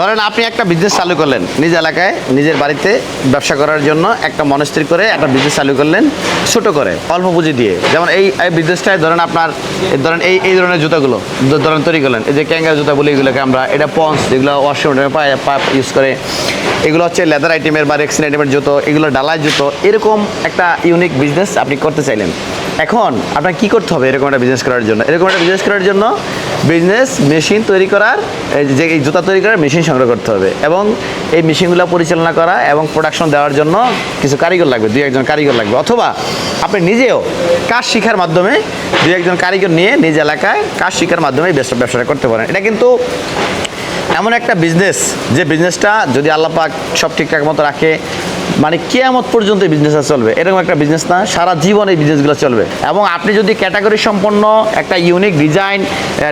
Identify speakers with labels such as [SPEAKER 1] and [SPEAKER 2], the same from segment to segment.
[SPEAKER 1] ধরেন আপনি একটা বিজনেস চালু করলেন, নিজ এলাকায় নিজের বাড়িতে ব্যবসা করার জন্য একটা মনস্থির করে একটা বিজনেস চালু করলেন, ছোট করে, অল্প পুঁজি দিয়ে। যেমন এই এই বিজনেসটায় ধরেন আপনার ধরেন এই এই ধরনের জুতাগুলো ধরেন তৈরি করলেন, এই যে ক্যাঙ্গা জুতা বলি এগুলোকে আমরা, এটা পন্স, যেগুলো ওয়াশরুমে পায়ে ইউজ করে। এগুলো হচ্ছে লেদার আইটেমের বা রেক্সিন আইটেমের জুতো, এগুলো ডালাই জুতো, এরকম একটা ইউনিক বিজনেস আপনি করতে চাইলেন। এখন আপনার কি করতে হবে এরকম একটা বিজনেস করার জন্য? এরকম একটা বিজনেস করার জন্য বিজনেস মেশিন তৈরি করার যে জুতা তৈরি করার মেশিন সংগ্রহ করতে হবে। এবং এই মেশিনগুলো পরিচালনা করা এবং প্রোডাকশন দেওয়ার জন্য কিছু কারিগর লাগবে, দুই একজন কারিগর লাগবে। অথবা আপনি নিজেও কাজ শিখার মাধ্যমে দুই একজন কারিগর নিয়ে নিজ এলাকায় কাজ শিখার মাধ্যমে ব্যবসা- ব্যবসাটা করতে পারেন। এটা কিন্তু এমন একটা বিজনেস যে বিজনেসটা যদি আল্লাহ পাক সব ঠিকঠাক মতো রাখে মানে কেয়ামত পর্যন্ত এই বিজনেসটা চলবে। এরকম একটা বিজনেস না, সারা জীবন এই বিজনেসগুলো চলবে। এবং আপনি যদি ক্যাটাগরি সম্পন্ন একটা ইউনিক ডিজাইন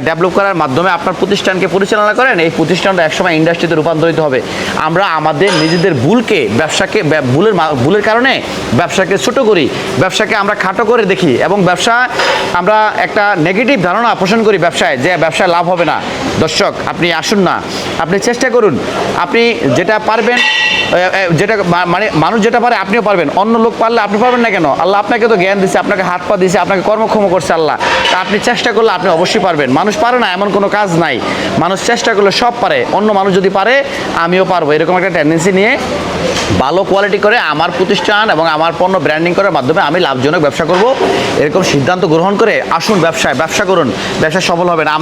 [SPEAKER 1] ডেভেলপ করার মাধ্যমে আপনার প্রতিষ্ঠানকে পরিচালনা করেন, এই প্রতিষ্ঠানটা একসময় ইন্ডাস্ট্রিতে রূপান্তরিত হবে। আমরা আমাদের নিজেদের ভুলকে, ব্যবসাকে, ব্যা- ভুলের ভুলের কারণে ব্যবসাকে ছোট করি, ব্যবসাকে আমরা খাটো করে দেখি এবং ব্যবসা, আমরা একটা নেগেটিভ ধারণা পোষণ করি ব্যবসায় যে ব্যবসায় লাভ হবে না। দর্শক, আপনি আসুন না। আপনি চেষ্টা করুন। আপনি যেটা পারবেন যেটা মানে মানুষ যেটা পারে আপনিও পারবেন। অন্য লোক পারলে আপনি পারবেন না কেন? আল্লাহ আপনাকে তো জ্ঞান দিছে, আপনাকে হাত পা দিছে, আপনাকে কর্মক্ষম করছে আল্লাহ। তা আপনি চেষ্টা করলে আপনি অবশ্যই পারবেন। মানুষ পারে না, এমন কোনো কাজ নাই। মানুষ চেষ্টা করলে সব পারে। অন্য মানুষ যদি পারে, আমিও পারব। এরকম একটা টেন্ডেন্সি নিয়ে ভালো কোয়ালিটি করে আমার প্রতিষ্ঠান এবং আমার পণ্য ব্র্যান্ডিং করার মাধ্যমে আমি লাভজনক ব্যবসা করব। এরকম সিদ্ধান্ত গ্রহণ করে আসুন ব্যবসায়। ব্যবসা করুন। ব্যবসা সফল হবে না।